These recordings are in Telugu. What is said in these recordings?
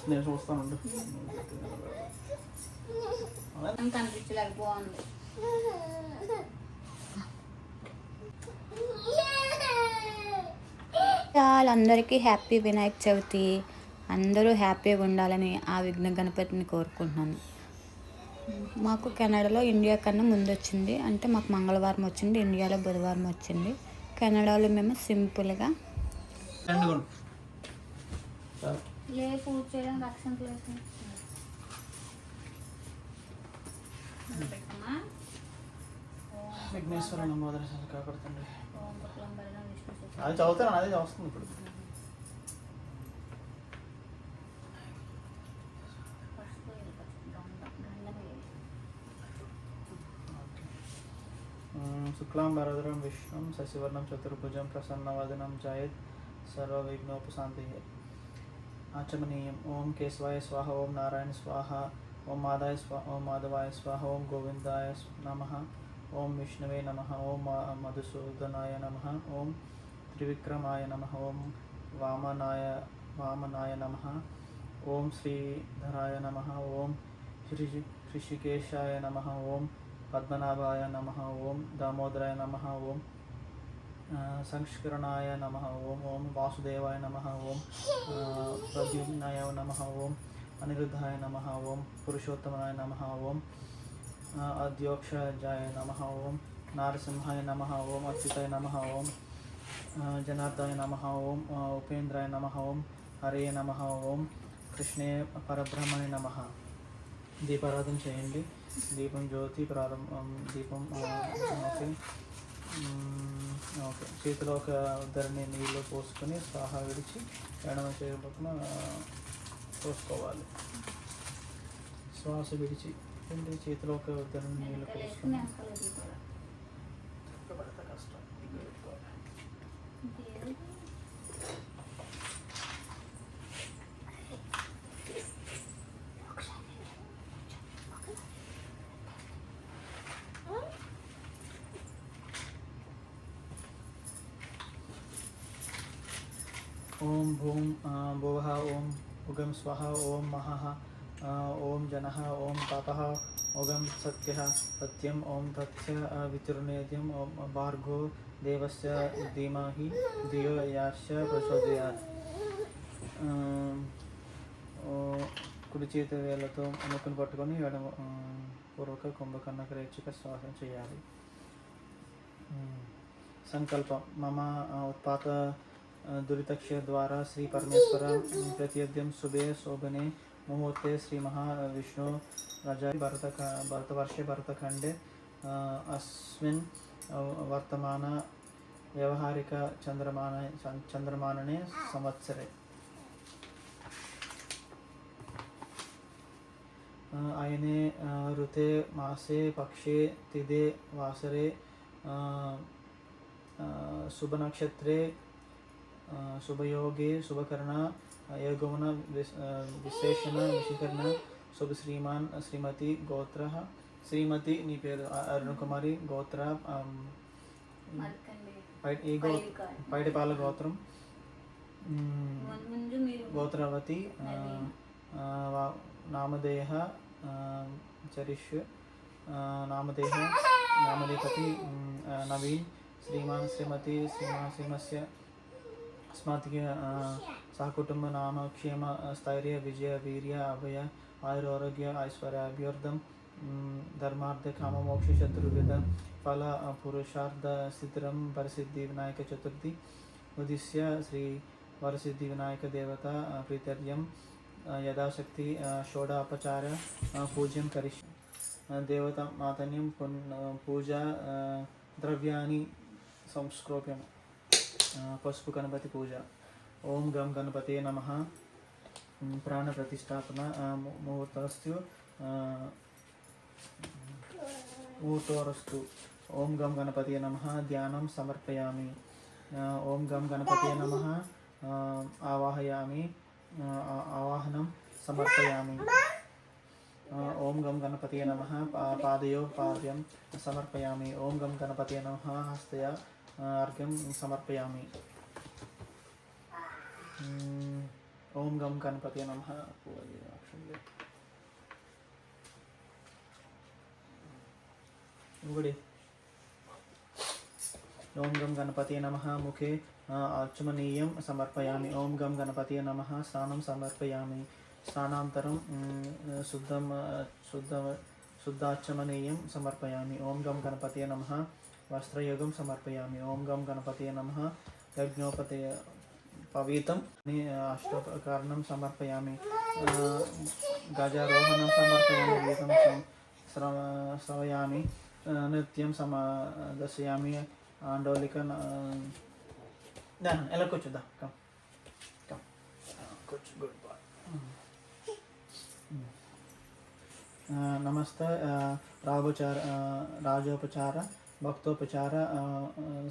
వస్తుంది నేను చూస్తాను బాగుంది. వాళ్ళందరికీ హ్యాపీ వినాయక చవితి. అందరూ హ్యాపీగా ఉండాలని ఆ విఘ్న గణపతిని కోరుకుంటున్నాను. మాకు కెనడాలో ఇండియా కన్నా ముందు వచ్చింది అంటే మాకు మంగళవారం వచ్చింది ఇండియాలో బుధవారం వచ్చింది. కెనడాలో మేము సింపుల్గా. ఏ ఫోర్ చేయడం రక్షణ లేదు విఘ్నేశ్వర మోదరసాలు కాకూడదండి అది చదువుతాను అదే చదువుతుంది ఇప్పుడు. శుక్లాం వరదరం విష్ణుం శశివర్ణం చతుర్భుజం ప్రసన్నవదనం జాయత్ సర్వ విఘ్నోపశాంతి आचमनीय ओम केशवाय स्वाह ओम नारायण स्वाहा ओम माधाय स्वाहा ओम माधवाय स्वाह ओम गोविंदाय नम। ओम विष्णवे नम ओम मधुसूदनाय नम ओम त्रिविक्रमाय नम ओम वामनाय वामनाय नम ओम श्रीधराय नम ओम ऋषिकेशा ऋषिकेशाय ओम पद्मनाभाय नम ओम दामोदराय नम ओम సంస్కరణాయ నమ ఓం ఓం వాసుదేవాయ నమ ఓం ప్రద్యుమ్నాయ నమ ఓం అనిరుద్ధాయ నమ ఓం పురుషోత్తమాయ నమ ఓం అధ్యోక్షజాయ నమ ఓం నారసింహాయ నమ ఓం అచ్యుతాయ నమ ఓం జనార్దాయ నమ ఓం ఉపేంద్రాయ నమ ఓం హరే నమ ఓం కృష్ణే పరబ్రహ్మణ నమ దీపారాధన చేయండి దీపం జ్యోతి ప్రారంభం దీపం ఓకే చేతిలో ఒక ధరని నీళ్ళు పోసుకొని స్వాహ విడిచి ఎడమ చేతి పక్కన పోసుకోవాలి. శ్వాస విడిచి ఏంటి? చేతిలో ఒక ధరని నీళ్ళు పోసుకొని. కష్టం. ॐ भूं अ, भुवः ॐ उगं स्वः ॐ महः अ, ॐ जनः ॐ पापः उगं सत्यः सत्यम् ॐ तथ्य अ, वितुर्नेद्यम् ॐ भार्गो देवस्य धीमहि धियो याश्च प्रचोदयात् ఆమ్, ఓ, కుడి చేతి వేళ్ళతో ముక్కును పట్టుకొని ఎడమ ఆమ్, పూర్వక కుంభకర్ణ క్రేచిక శ్వాసం చేయాలి ఉమ్, సంకల్పం మమ ఆ, ఉత్పాత ದುರಿತಕ್ಷ ದ್ವಾರ ಶ್ರೀ ಪರಮೇಶ್ವರ ಪ್ರತಿಯದ್ಯಂ ಸುಬೇ ಶೋಭನೆ ಮುಹೂರ್ತೆ ಶ್ರೀ ಮಹಾವಿಷ್ಣು ರಜಾ ಭರತ ಭರತವರ್ಷೆ ಭರತಖಂಡೆ ಅಸ್ಮಿನ್ ವರ್ತಮಾನ ವ್ಯಾವಹಾರಿಕ ಚಂದ್ರಮಾನ ಚಂದ್ರಮಾನನೇ ಸಂವತ್ಸರೆ ಅಯನೆ ಋತೆ ಮಾಸೆ ಪಕ್ಷೆ ತಿದೆ ವಾಸರೆ ಶುಭನಕ್ಷತ್ರೆ శుభయోగే శుభకరణ యోగమున విశేషణ విశీకరణ శుభ శ్రీమాన్ శ్రీమతి గోత్ర. శ్రీమతి నీ పేరు అరుణ కుమారి గోత్ర ఈ గో పైడిపాల గోత్రం. గోత్రవతి నామదేహ చరిష్ నామదేహ నామదేపతి నవీన్ శ్రీమాన్ శ్రీమతి శ్రీమాన్ శ్రీమస్య ಅಸ್ಮತ್ಗೆ సహకుటుంబ నామ క్షేమ స్థైర్య విజయ వీర్య అభయ ఆయురారోగ్య ఐశ్వర్య అభ్యర్థం ధర్మార్థ కామ మోక్ష శత్రువిధ ఫల పురుషార్థ స్థితిరం వరసిద్ధి వినాయక చతుర్థి ఉదిశ్య శ్రీ వరసిద్ధి వినాయక దేవత ప్రీతర్యం యథాశక్తి షోడాపచార పూజ్యం కరిష్ దేవత మాతన్యం పూజ ద్రవ్యాన్ని సంస్క్రోప్యం. పసుపు గణపతి పూజ. ఓం గం గణపతే నమ. ప్రాణ ప్రతిష్టాపన ముహూర్తస్తు ముహూర్తోరస్తు ఓం గం గణపతే నమ. ధ్యానం సమర్పయామి. ఓం గం గణపతే నమ. ఆవాహయామి. ఆవాహనం సమర్పయామి. ఓం గం గణపతే నమ. పాదయో పాద్యం సమర్పయామి. ఓం గం గణపతే నమ. హస్తయ ఆ, అర్ఘ్యం సమర్పయామి. మ్మ్. ఓం గం గణపతి నమ. ఇంకొకటి ఓం గం గణపతి నమ. ముఖే ఆ, సమర్పయామి. ఓం గం గణపతి నమ. స్నానం సమర్పయామి. స్నానాంతరం శుద్ధం శుద్ధ శుద్ధాచమనీయం సమర్పయామి. ఓం గం గణపతి నమ. వస్త్రయోగం సమర్పయామి ఓం గం గణపతి నమ యజ్ఞోపతే పవీతం అష్టోపకరణం సమర్పయామి ఆ, గజారోహణం సమర్పయామి గీతం సం- శ్రవ శ్రవయామి ఆ, నృత్యం సమ దర్శయామి ఆండోళిక దా ఎలా కూర్చోదా కమ్ కమ్ కూర్చో గుడ్ బాయ్ నమస్తే రాగోచార రాజోపచార భక్తోపచార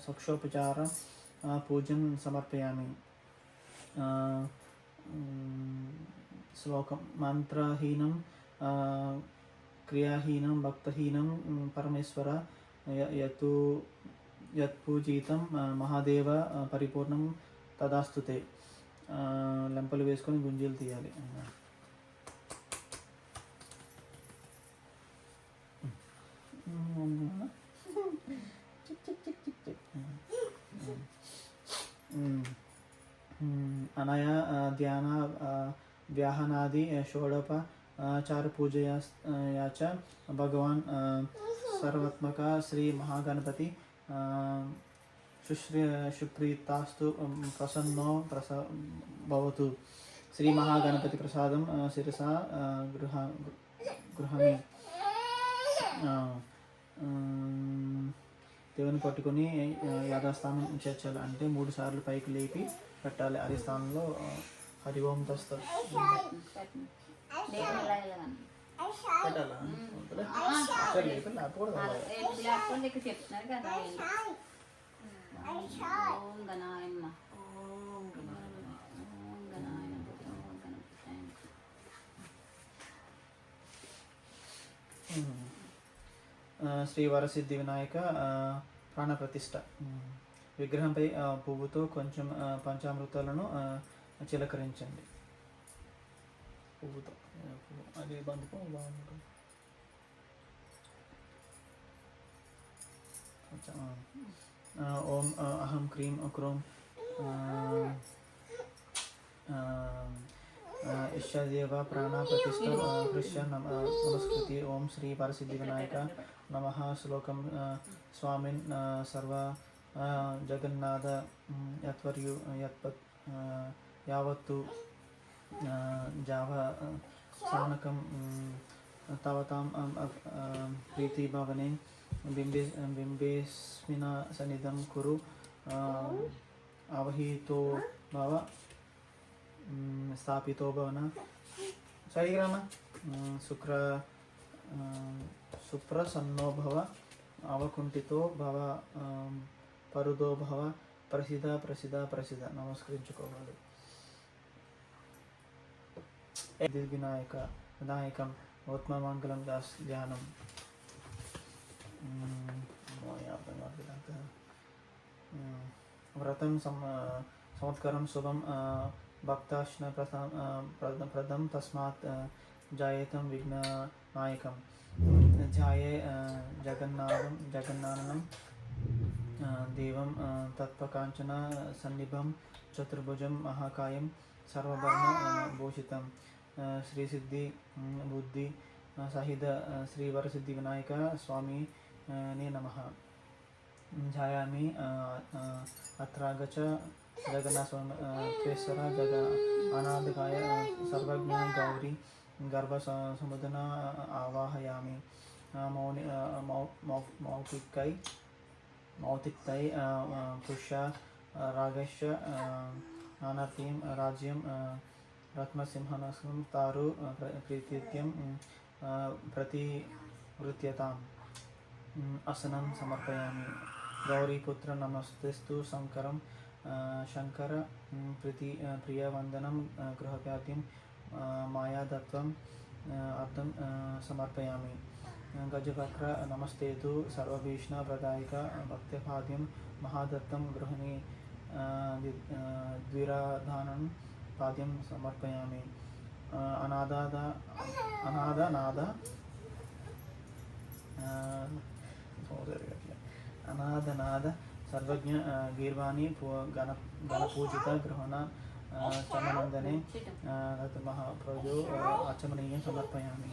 సక్షోపచార ఆ, పూజం సమర్పయామి శ్లోకం మంత్రహీనం క్రియాహీనం భక్తహీనం పరమేశ్వర య- యతు యత్పూజితం మహాదేవ పరిపూర్ణం తదాస్తుతే లెంపలు వేసుకొని గుంజీలు తీయాలి అనయా ధ్యాన వ్యాహనాది షోడప చార పూజయాచ భగవాన్ ఆ, సర్వాత్మక శ్రీ మహాగణపతి సుశ్రీ సుప్రీతాస్తు ప్రసన్నో ప్రస భవతు శ్రీ మహాగణపతి ప్రసాదం ఆ, శిరసా గృహ గృహమే దేవుని పట్టుకొని ఆ, యథాస్థానం చేర్చాలి అంటే మూడు సార్లు పైకి లేపి పెట్టాలి. అదే స్థానంలో హరి ఓం తస్తారు. పెట్టాలా? లేపి లేపకూడదు అలా ఏం లేకపోతే ఇక్కడ చెప్తున్నారు కదా ఓం గణాయ నమః. ఓం గణాయ నమః. ఓం గణపతాయ నమః. ఆ, శ్రీ వరసిద్ధి వినాయక ఆ, ప్రాణ ప్రతిష్ట ఉమ్. విగ్రహంపై పువ్వుతో కొంచెం పంచామృతాలను చిలకరించండి పువ్వుతో. అది బంధుకో బాగుంటుంది ఓం అహం క్రీం క్రోం ఆ, ఆ, ఆ, ఇష్టదేవ ప్రాణ ప్రతిష్ట ఆ, కృష్ణ నమ ఆ, నమస్కృతి ఓం శ్రీ వరసిద్ధి వినాయక నమ శ్లోకం ఆ, స్వామిన్ ఆ, సర్వ ఆ, జగన్నాథ మ్, యత్వర్యు యత్పత్ स्थापितो యావత్తు ఆ, शुक्र सुप्रसन्नो भव శుక్ర అవకుంఠితో భవ పరుదో భవ ప్రసిద్ధ ప్రసిద్ధ ప్రసిద్ధ నమస్కరించుకోవాలి వినాయక వినాయకం ఉత్మమంగళం దాస్ ధ్యానం వ్రతం సం సంవత్కరం శుభం భక్తాశ్న ప్రథం ప్రథం తస్మాత్ జాయేతం విఘ్ననాయకం. ధ్యాయే ఆ, జగన్నాథం జగన్నాథనం దేవం తత్వకాంచన సన్నిభం చతుర్భుజం మహాకాయం సర్వవర్ణ భూషితం. ఆ, శ్రీసిద్ధి బుద్ధి ఆ, సహిత ఆ, శ్రీవరసిద్ధి వినాయక స్వామి నే నమ. ధ్యాయామి అత్రాగచ జగన్నాస్వామి స్వేశ్వర జగ అనాథకాయ సర్వజ్ఞ గౌరీ గర్భ సముదన ఆవాహయామి మౌని ఆ, మౌతికై మౌతిక్తై పుష్య ఆ, రాగశ్చ రాజ్యం ఆ, రత్నసింహనసం తారు ప్రీతిత్యం ఉమ్, ఆ, ప్రతివృత్యతాం అసనం సమర్పయామి గౌరీపుత్ర నమస్తేస్తు శంకరం శంకర ప్రతి ప్రియవందనం గృహవ్యాప్యం మాయాదత్వం అర్థం సమర్పయామి గజవక్ర నమస్తే సర్వభీష్ణ సర్వభీష్ణప్రదాయక భక్తిపాద్యం మహాదత్తం గృహిణి ద్విరాధానం పాద్యం సమర్పయామి అనాదాద అనాదనాద అనాథనాథ सर्वज्ञ गीर्वाणी गण गणपूजित ग्रहण चमनंदने महाप्रभु प्रजो आचमनीयं समर्पयामि।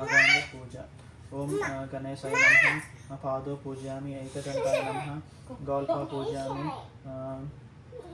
आगाङ्गपूजा ॐ गणेशाय नमः, पादौ पूजयामि एकदण्डाय नमः गोल्पा पूजयामि